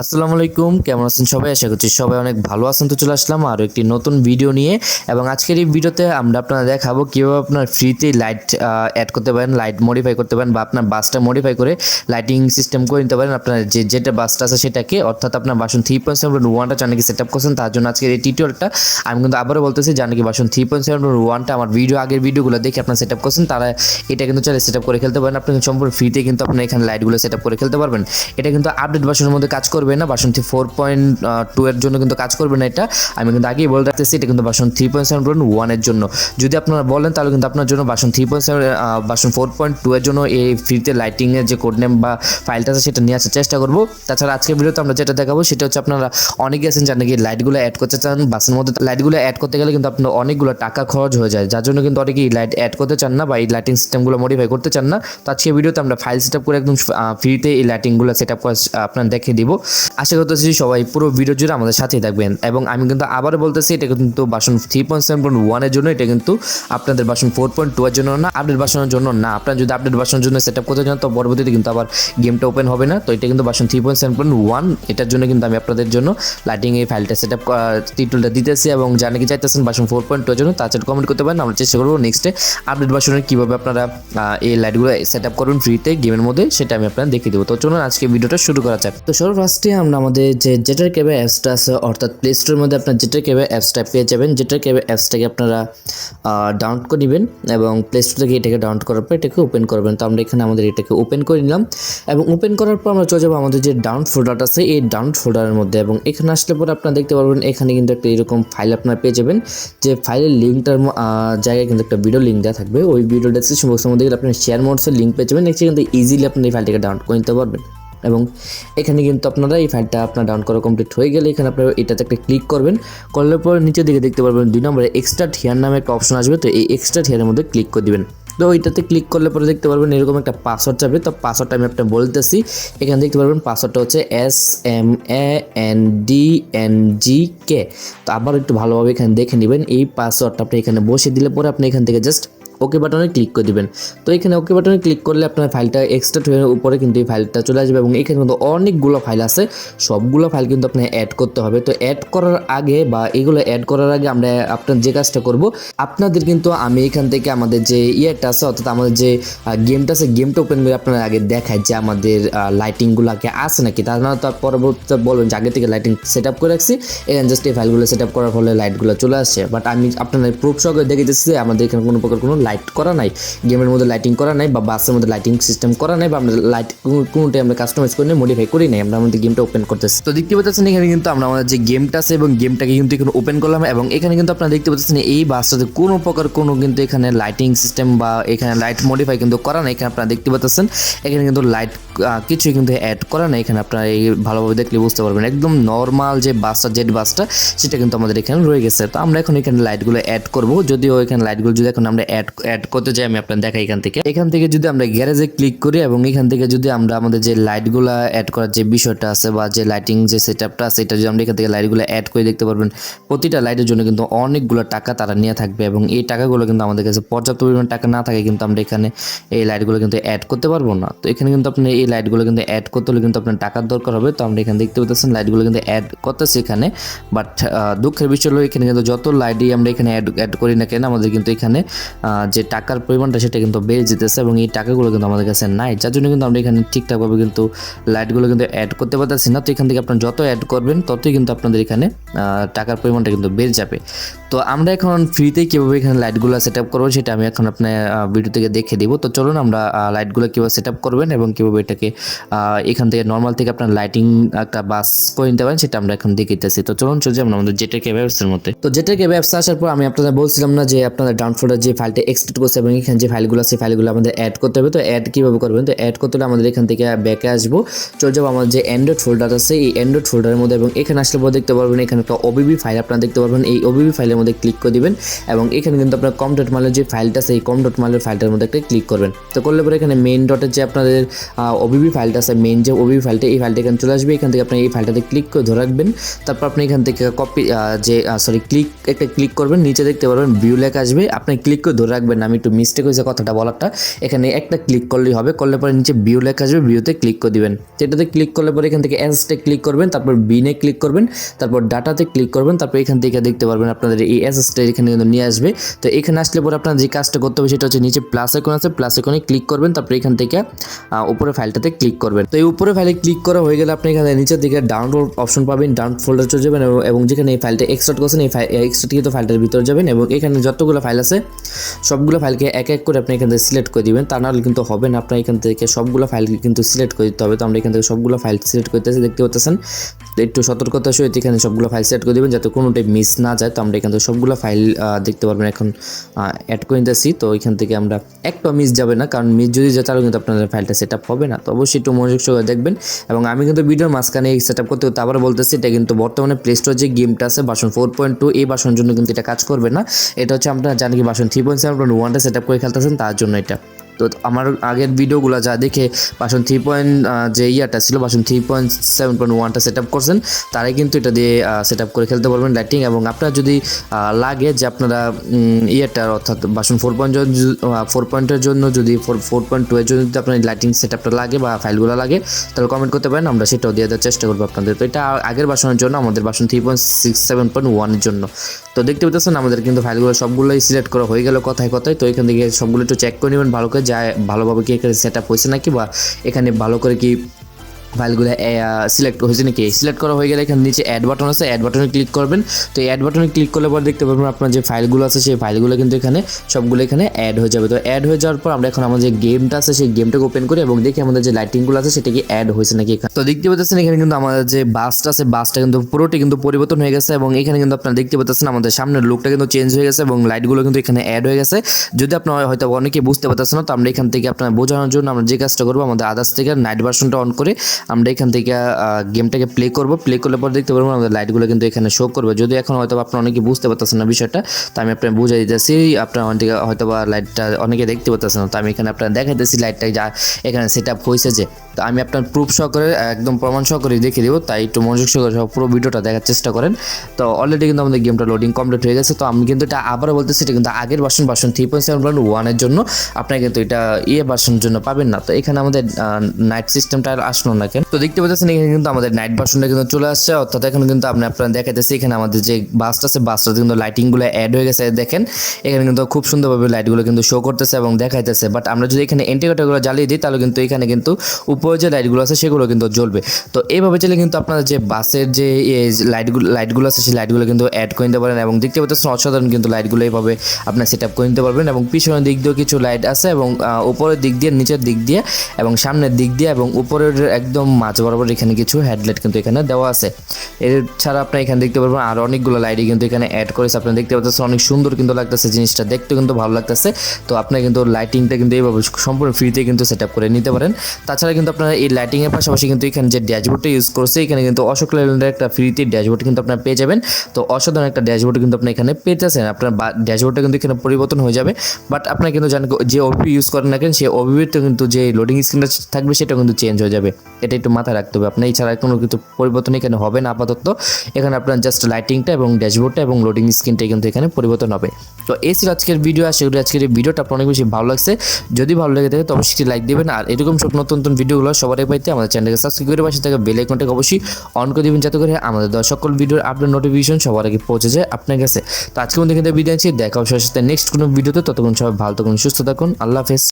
আসসালামু আলাইকুম, কেমন আছেন সবাই? আশা করছি সবাই অনেক ভালো আছেন। তো চলে আসলাম আরও একটি নতুন ভিডিও নিয়ে এবং আজকের এই ভিডিওতে আমরা আপনারা দেখাবো কীভাবে আপনার ফ্রিতে লাইট অ্যাড করতে পারেন লাইট মডিফাই করতে পারেন বা আপনার বাসটা মডিফাই করে লাইটিং সিস্টেম করে নিতে পারেন। আপনার যে, যেটা বাসটা আছে সেটাকে, অর্থাৎ আপনার বাসন থ্রি পয়েন্ট সেভেন ওয়ানটা জানাকি সেট আপ করছেন, তার জন্য আজকের এই টিউটোরিয়ালটা আমি কিন্তু আবারও বলতেছি জানাকি বাসন থ্রি পয়েন্ট সেভেন ওয়ানটা আমার ভিডিও আগের ভিডিওগুলো দেখে আপনার সেট আপ করছেন, তারা এটা কিন্তু চাইলে সেট আপ করে খেলতে পারেন। আপনি সম্পূর্ণ ফ্রিতে কিন্তু আপনার এখানে লাইটগুলো সেট আপ করে খেলতে পারবেন। এটা কিন্তু আপডেট বাসনের মধ্যে কাজ করবে। না version three four point two এর জন্য কিন্তু কাজ করবে না এটা। আমি কিন্তু আগেই বলে রাখতেছি, এটা কিন্তু version three point seven point ওয়ানের জন্য। যদি আপনারা বলেন তাহলে কিন্তু আপনার জন্য version three point seven version four point two এর জন্য এই ফ্রিতে লাইটিংয়ের যে কোড নেম বা ফাইলটা আছে সেটা নিয়ে আসার চেষ্টা করব। তাছাড়া আজকের ভিডিওতে আমরা যেটা দেখাবো সেটা হচ্ছে আপনারা অনেকে আছেন যারা নাকি লাইটগুলো অ্যাড করতে চান, বাসের মধ্যে লাইটগুলো অ্যাড করতে গেলে কিন্তু আপনার অনেকগুলো টাকা খরচ হয়ে যায়। যার জন্য কিন্তু অনেকেই লাইট অ্যাড করতে চান না বা এই লাইটিং সিস্টেমগুলো মডিফাই করতে চান না। তো আজকে ভিডিওতে আমরা ফাইল সেট আপ করে একদম ফ্রিতে এই লাইটিংগুলো সেট আপ করে আপনার দেখিয়ে দিব। আশা করতেছি সবাই পুরো ভিডিও জুড়ে আমাদের সাথেই থাকবেন। এবং আমি কিন্তু আবারও বলতেছি, এটা কিন্তু বাসন থ্রি পয়েন্ট পয়েন্ট ওয়ানের জন্য, এটা কিন্তু আপনাদের বাসন ফোর পয়েন্ট এর জন্য না আপডেট বাসনের জন্য না। আপনার যদি আপডেট বাসনের জন্য সেট আপ করতে চান, তো পরবর্তীতে কিন্তু আবার গেমটা ওপেন হবে না। তো এটা কিন্তু বাসন থ্রি পয়েন্ট ওয়ান এটার জন্য কিন্তু আমি আপনাদের জন্য লাইটিং এই ফাইলটা সেট আপ টিটুলটা দিতেছি এবং জানে চাইতেছেন বাসন ফোর পয়েন্ট এর জন্য তাছাড়া কমেন্ট করতে পারেন। আমরা চেষ্টা করব নেক্সটে আপডেট বাসনের কীভাবে আপনারা এই লাইটগুলো সেট আপ করবেন ফ্রিতে গেমের মধ্যে, সেটা আমি আপনাদের দেখিয়ে দেবো। তো চলুন আজকে ভিডিওটা শুরু করা যাক। তো সর্ব ফার্স্টে আমরা আমাদের যে জেটার কেবে অ্যাপসটা আছে, অর্থাৎ প্লে স্টোরের মধ্যে আপনার জেটার কেবে অ্যাপসটা পেয়ে যাবেন। জেটার কেবে অ্যাপসটাকে আপনারা ডাউনলোড করে নেবেন এবং প্লে স্টোর থেকে এটাকে ডাউনলোড করার পর এটাকে ওপেন করবেন। তো আমরা এখানে আমাদের এটাকে ওপেন করে নিলাম এবং ওপেন করার পর আমরা চলে যাব আমাদের যে ডাউন ফোল্ডারটা আছে, এই ডাউন ফোল্ডারের মধ্যে এবং এখানে আসলে পরে আপনারা দেখতে পারবেন, এখানে কিন্তু একটা এরকম ফাইল আপনারা পেয়ে যাবেন, যে ফাইলের লিঙ্কটার জায়গায় কিন্তু একটা ভিডিও লিঙ্ক দেওয়া থাকবে। ওই ভিডিও ডেসক্রিপশন বক্সের মধ্যে গেলে আপনি শেয়ার মোডসের লিঙ্ক পেয়ে যাবেন। নেক্সট কিন্তু ইজিলি আপনি এই ফাইলটাকে ডাউনলোড করে নিতে পারবেন। এবং এখানে কিন্তু আপনারা এই ফাইলটা আপনার ডাউন করা কমপ্লিট হয়ে গেলে এখানে আপনারা এটাতে একটা ক্লিক করবেন। করলে পরে নিচের দিকে দেখতে পারবেন দুই নম্বরে এক্সট্রা হিয়ার নামে একটা অপশন আসবে, তো এই এক্সট্রা হিয়ারের মধ্যে ক্লিক করে দিবেন। তো ওইটাতে ক্লিক করলে পরে দেখতে পারবেন এরকম একটা পাসওয়ার্ড যাবে তো পাসওয়ার্ডটা আমি আপনার বলতেছি। এখানে দেখতে পারবেন পাসওয়ার্ডটা হচ্ছে S M A N D N G K তো আবার একটু ভালোভাবে এখানে দেখে নেবেন, এই পাসওয়ার্ডটা আপনি এখানে বসে দিলে পরে আপনি এখান থেকে জাস্ট ওকে বাটনে ক্লিক করে দিবেন। তো এখানে ওকে বাটনে ক্লিক করলে আপনার ফাইলটা এক্সট্রা হয়ে উপরে কিন্তু এই ফাইলটা চলে আসবে এবং এখানে কিন্তু অনেকগুলো ফাইল আছে। সবগুলো ফাইল কিন্তু আপনি অ্যাড করতে হবে। তো অ্যাড করার আগে বা এগুলো অ্যাড করার আগে আমরা আপনার যে কাজটা করব, আপনাদের কিন্তু আমি এখান থেকে আমাদের যে ইয়েটা আছে, অর্থাৎ আমাদের যে গেমটা আছে গেমটা ওপেন করে আপনারা আগে দেখায় যে আমাদের লাইটিংগুলো আগে আছে নাকি। তার না তার পরবর্তীতে বলবেন যে আগে থেকে লাইটিং সেট আপ করে রাখছি। এখানে জাস্ট এই ফাইলগুলো সেট আপ করার ফলে লাইটগুলো চলে আসছে। বাট আমি আপনাদের প্রুফ সহকারে দেখে দিচ্ছি যে আমাদের এখানে কোনো প্রকার কোনো লাইট করা নাই গেমের মধ্যে লাইটিং করা নাই বা বাসের মধ্যে লাইটিং সিস্টেম করা নাই বা আমরা লাইট কোনোটাই আমরা কাস্টমাইজ করে মডিফাই করি নাই, আমরা আমাদের গেমটা ওপেন করতেছি। তো দেখতে পাচ্ছেন এখানে কিন্তু আমরা আমাদের যে গেমটা আছে এবং গেমটাকে কিন্তু এখানে ওপেন করলাম এবং এখানে কিন্তু আপনারা দেখতে পাচ্ছেন এই বাসটাতে কোনো প্রকার কোনো কিন্তু এখানে লাইটিং সিস্টেম বা এখানে লাইট মডিফাই কিন্তু করা নাই, এখানে আপনারা দেখতে পাচ্ছেন এখানে কিন্তু লাইট কিছুই কিন্তু অ্যাড করা নাই, এখানে আপনারা এই ভালোভাবে দেখলে বুঝতে পারবেন। একদম নর্মাল যে বাসটা জেড বাসটা সেটা কিন্তু আমাদের এখানে রয়ে গেছে। তো আমরা এখন এখানে লাইটগুলো অ্যাড করব। যদিও এখানে লাইটগুলো যদি এখন আমরা অ্যাড অ্যাড করতে যাই আমি আপনার দেখাই এখান থেকে। এখান থেকে যদি আমরা গ্যারেজে ক্লিক করি এবং এখান থেকে যদি আমরা আমাদের যে লাইটগুলো অ্যাড করার যে বিষয়টা আছে বা যে লাইটিং যে সেট আপটা আছে, এটা যদি আমরা এখান থেকে লাইটগুলো অ্যাড করে দেখতে পারবেন, প্রতিটা লাইটের জন্য কিন্তু অনেকগুলো টাকা তারা নিয়ে থাকবে এবং এই টাকাগুলো কিন্তু আমাদের কাছে পর্যাপ্ত পরিমাণ টাকা না থাকে কিন্তু আমরা এখানে এই লাইটগুলো কিন্তু অ্যাড করতে পারব না। তো এখানে কিন্তু আপনি এই লাইটগুলো কিন্তু অ্যাড করতে হলে কিন্তু আপনার টাকার দরকার হবে। তো আমরা এখানে দেখতে পাচ্ছেন লাইটগুলো কিন্তু অ্যাড করতেছি এখানে। বাট দুঃখের বিষয় হলো এখানে কিন্তু যত লাইটই আমরা এখানে অ্যাড অ্যাড করি না কেন, আমাদের কিন্তু এখানে যে টাকার পরিমাণটা সেটা কিন্তু বেড়ে যেতেছে এবং এই টাকাগুলো কিন্তু আমাদের কাছে নাই। যার জন্য কিন্তু আমরা এখানে ঠিকঠাকভাবে কিন্তু লাইটগুলো কিন্তু অ্যাড করতে পারতেছি না। তো এখান থেকে আপনারা যত অ্যাড করবেন, ততই কিন্তু আপনাদের এখানে টাকার পরিমাণটা কিন্তু বেড়ে যাবে। তো আমরা এখন ফ্রিতে কীভাবে এখানে লাইটগুলো সেট আপ করব সেটা আমি এখন আপনার ভিডিও থেকে দেখে দিব। তো চলুন আমরা লাইটগুলো কীভাবে সেট আপ করবেন এবং কীভাবে এটাকে এখান থেকে নর্মাল থেকে আপনার লাইটিং একটা বাস করে নিতে পারেন, সেটা আমরা এখন দেখিতেছি তো চলুন চলে যাবেন আমাদের যেটা কে ব্যবসার মধ্যে। তো যেটা কে ব্যবসা আসার পর আমি আপনাদের বলছিলাম না যে আপনাদের ডাউন ফোল্ডার যে ফাইলটা এক্সট্রাক্ট করছে এবং এখানে যে ফাইলগুলো আছে, ফাইলগুলো আমাদের অ্যাড করতে হবে। তো অ্যাড কীভাবে করবেন? তো অ্যাড করতে হলে আমাদের এখান থেকে ব্যাকে আসব। চলে যাব আমাদের যে অ্যান্ড্রয়েড ফোল্ডার আছে, এই অ্যান্ড্রয়েড ফোল্ডারের মধ্যে এবং এখানে আসলে পরে দেখতে পারবেন, এখানে একটা ওবিবি ফাইল আপনারা দেখতে পারবেন। এই ওবিবি ফাইলের মধ্যে ক্লিক করে দিবেন এবং এখানে কিন্তু আপনার কম ডট মালের যে ফাইলটা এই কম ডট মালের ফাইলটার মধ্যে একটা ক্লিক করবেন। তো করলে পরে এখানে মেন ডটের যে আপনাদের ওবিবি ফাইলটা আছে মেন যে ওবিবি ফাইলটা এই ফাইলটা এখানে চলে আসবে। এখান থেকে আপনি এই ফাইলটাতে ক্লিক করে ধরে রাখবেন। তারপর আপনি এখান থেকে কপি যে সরি ক্লিক একটা ক্লিক করবেন। নিচে দেখতে পারবেন ভিউ লেখা আসবে। আপনি ক্লিক করে ধরে রাখবেন না। আমি একটু মিস্টেক হয়েছে কথাটা বলারটা। এখানে একটা ক্লিক করলেই হবে। করলে পরে নিচে ভিউ লেখা আসবে। ভিউতে ক্লিক করে দিবেন। যেটাতে ক্লিক করলে পরে এখান থেকে এসতে ক্লিক করবেন। তারপর বিনে ক্লিক করবেন। তারপর ডাটাতে ক্লিক করবেন। তারপর এখান থেকে দেখতে পারবেন আপনাদের এই এসএসটা এখানে কিন্তু নিয়ে আসবে। তো এখানে আসলে পরে আপনার যে কাজটা করতে হবে সেটা হচ্ছে নিচে প্লাস আইকন আছে। প্লাস আইকনে ক্লিক করবেন। তারপর এখান থেকে উপরে ফাইলটাতে ক্লিক করবেন। তো এই উপরে ফাইলে ক্লিক করা হয়ে গেলে আপনি এখানে নিচের দিকে ডাউনলোড অপশন পাবেন। ডাউন ফোল্ডার চলে যাবেন এবং- এবং যেখানে এই ফাইলটা এক্সট্রাক্ট করছেন, এই এক্সট্রাক্ট কিন্তু ফাইলটার ভিতরে যাবেন এবং এখানে যতগুলো ফাইল আছে সবগুলো ফাইলকে এক এক করে আপনি এখান থেকে সিলেক্ট করে দিবেন। তা নাহলে কিন্তু হবে না। আপনার এখান থেকে সবগুলো ফাইলকে কিন্তু সিলেক্ট করে দিতে হবে। তো আমরা এখান থেকে সবগুলো ফাইল সিলেক্ট করতেছি। দেখতে পাচ্ছেন তো একটু সতর্কতা সহিত এখানে সবগুলো ফাইল সিলেক্ট করে দেবেন যাতে কোনোটাই মিস না যায়। তো আমরা এখান থেকে সবগুলো ফাইল দেখতে পারবেন এখন অ্যাড করে নিতেছি তো এখান থেকে আমরা একটা মিস যাবে না। কারণ মিস যদি যায়, তাহলে কিন্তু আপনাদের ফাইলটা সেট হবে না। তো অবশ্যই একটু মনোযোগ সহকারে দেখবেন। এবং আমি কিন্তু ভিডিওর মাঝখানে এই সেট আপ করতে করতে আবার বলতেছি, এটা কিন্তু বর্তমানে প্লে স্টোর যে গেমটা আছে বাসন ফোর পয়েন্ট টু এই বাসনের জন্য কিন্তু এটা কাজ করবে না। এটা হচ্ছে আপনারা জানি কি version three point seven point ওয়ানটা সেট আপ করে খেলতেছেন তার জন্য এটা। তো আমার আগের ভিডিওগুলো যা দেখে বাসন থ্রি পয়েন্ট যে ইয়াটা ছিল version three point seven point ওয়ানটা সেট আপ করছেন তারাই কিন্তু এটা দিয়ে সেট আপ করে খেলতে পারবেন লাইটিং এবং আপনার যদি লাগে যে আপনারা উম, ইয়েটার অর্থাৎ বাসন ফোর পয়েন্ট ফোর পয়েন্টের জন্য যদি ফোর ফোর পয়েন্ট টু এর জন্য যদি আপনার লাইটিং সেট আপটা লাগে বা ফাইলগুলো লাগে তাহলে কমেন্ট করতে পারেন আমরা সেটাও দিয়ে দেওয়ার চেষ্টা করব আপনাদের। তো এটা আগের বাসনের জন্য আমাদের version three point six seven point ওয়ানের জন্য। তো দেখতে পেতেছেন আমাদের কিন্তু ফাইলগুলো সবগুলোই সিলেক্ট করা হয়ে গেল কথায় কথায়। তো এখান থেকে সবগুলো একটু চেক করে নেবেন, ভালো করে যায় ভালোভাবে কি এখানে সেট আপ হয়েছে নাকি বা এখানে ভালো করে কি ফাইলগুলো সিলেক্ট হয়েছে নাকি? সিলেক্ট করা হয়ে গেলে এখানে নিচে অ্যাড বাটন আছে অ্যাড বাটনে ক্লিক করবেন। তো অ্যাড বাটনে ক্লিক করলে পর দেখতে পারবেন আপনার যে ফাইলগুলো আছে, সেই ফাইলগুলো কিন্তু এখানে সবগুলো এখানে অ্যাড হয়ে যাবে। তো অ্যাড হয়ে যাওয়ার পর আমরা এখন আমাদের যে গেমটা আছে, সেই গেমটাকে ওপেন করি এবং দেখি আমাদের যে লাইটিংগুলো আছে, সেটা কি অ্যাড হয়েছে নাকি এখানে। তো দেখতে পাচ্ছেন এখানে কিন্তু আমাদের যে বাসটা আছে বাসটা কিন্তু পুরোটি কিন্তু পরিবর্তন হয়ে গেছে এবং এখানে কিন্তু আপনারা দেখতে পাচ্ছেন আমাদের সামনের লুকটা কিন্তু চেঞ্জ হয়ে গেছে এবং লাইটগুলো কিন্তু এখানে অ্যাড হয়ে গেছে। যদি আপনারা হয়তো অনেকে বুঝতে পারতেছেন না, তো আমরা এখান থেকে আপনার বোঝানোর জন্য আমরা যে কাজটা করব, আমাদের আদার্স থেকে নাইট ভার্সনটা অন করে আমরা এখান থেকে গেমটাকে প্লে করব। প্লে করলে পর দেখতে পারব আমাদের লাইটগুলো কিন্তু এখানে শো করবে। যদি এখন হয়তো আপনারা অনেকে বুঝতে পারতেছেন না বিষয়টা, তো আমি আপনার বুঝাই দিতেছি। আপনার অনেকে হয়তো বা লাইটটা অনেকে দেখতে পারতেছেন না, তো আমি এখানে আপনার দেখাইতেছি লাইটটা যা এখানে সেট আপ হয়েছে যে। তো আমি আপনার প্রুফ সহকারে একদম প্রমাণ সহকারে দেখিয়ে দেবো। তাই একটু মনোযোগ সহকারে পুরো ভিডিওটা দেখার চেষ্টা করেন। তো অলরেডি কিন্তু আমাদের গেমটা লোডিং কমপ্লিট হয়ে গেছে। তো আমি কিন্তু এটা আবারও বলতেছি, এটা কিন্তু আগের version version three point seven point ওয়ানের জন্য। আপনারা কিন্তু এটা ইয়ে ভার্সনের জন্য পাবেন না। তো এখানে আমাদের নাইট সিস্টেমটা আর আসলো না। কেন তো দেখতে পাচ্ছেন, এখানে কিন্তু আমাদের নাইট ভার্সনটা কিন্তু চলে আসছে। অর্থাৎ এখন কিন্তু আপনি আপনারা দেখাইতেছি, এখানে আমাদের যে বাসটা আছে বাসটা কিন্তু লাইটিংগুলো অ্যাড হয়ে গেছে, দেখেন। এখানে কিন্তু খুব সুন্দরভাবে লাইটগুলো কিন্তু শো করতেছে এবং দেখাইতেছে। বাট আমরা যদি এখানে এন্টিকেটারগুলো জ্বালিয়ে দিই, তাহলে কিন্তু এখানে কিন্তু উপরে যে লাইটগুলো আছে, সেগুলো কিন্তু জ্বলবে। তো এইভাবে চাইলে কিন্তু আপনারা যে বাসের যে লাইটগুলো লাইটগুলো আছে, সেই লাইটগুলো কিন্তু অ্যাড করে নিতে পারেন। এবং দেখতে পাচ্ছেন অসাধারণ কিন্তু লাইটগুলো এইভাবে আপনার সেট আপ করে নিতে পারবেন। এবং পিছনের দিক দিয়েও কিছু লাইট আছে এবং উপরের দিক দিয়ে, নিচের দিক দিয়ে, এবং সামনের দিক দিয়ে, এবং উপরের একদম মাঝ বরাবর এখানে কিছু হেডলাইট কিন্তু এখানে দেওয়া আছে। এছাড়া আপনি এখানে দেখতে পারবেন আর অনেকগুলো লাইটই কিন্তু এখানে অ্যাড করেছে। আপনি দেখতে পাচ্ছেন অনেক সুন্দর কিন্তু লাগতেছে জিনিসটা। দেখতে কিন্তু ভালো লাগতেছে। তো আপনি কিন্তু লাইটিংটা কিন্তু এইভাবে সম্পূর্ণ ফ্রিতে কিন্তু সেট আপ করে নিতে পারেন। তাছাড়া কিন্তু আপনারা এই লাইটিংয়ের পাশাপাশি কিন্তু এখানে যে ড্যাশবোর্ডটা ইউজ করছে, এখানে কিন্তু অশোক লেল্যান্ডের একটা ফ্রিতে ড্যাশবোর্ড কিন্তু আপনারা পেয়ে যাবেন। তো অসাধারণ একটা ড্যাশবোর্ড কিন্তু আপনি এখানে পেতেছেন। আপনার ড্যাশবোর্ডটা কিন্তু এখানে পরিবর্তন হয়ে যাবে। বাট আপনারা কিন্তু জানেন যে ওবিপি ইউজ করেন না কেন সেই ওবিপিতে কিন্তু যে লোডিং স্ক্রিনটা থাকবে সেটা কিন্তু চেঞ্জ হয়ে যাবে। এটা একটু মাথায় রাখতে হবে। আপনার এছাড়া কোনো কিছু পরিবর্তন এখানে হবে না আপাতত। এখানে আপনার জাস্ট লাইটিংটা এবং ড্যাশবোর্ডটা এবং লোডিং স্ক্রিনটা কিন্তু এখানে পরিবর্তন হবে। তো এই ছিল আজকের ভিডিও আশা করি আজকের এই ভিডিওটা আপনার অনেক বেশি ভালো লাগছে। যদি ভালো লেগে থাকে, তো অবশ্যই লাইক দেবেন। আর এরকম সব নতুন নতুন ভিডিওগুলো সবার আগে পাইতে আমাদের চ্যানেলকে সাবস্ক্রাইব করে পাশে থাকা বেল আইকনটাকে অবশ্যই অন করে দিবেন। যাতে করে আমাদের দেওয়া সকল ভিডিওর আপডেট নোটিফিকেশন সবার আগে পৌঁছে যায় আপনার কাছে। তো আজকে মধ্যে কিন্তু বিদায় নিচ্ছি। দেখা হবে সাথে নেক্সট কোনো ভিডিওতে ততক্ষণ সবাই ভালো থাকুন, সুস্থ থাকুন। আল্লাহ হাফেজ।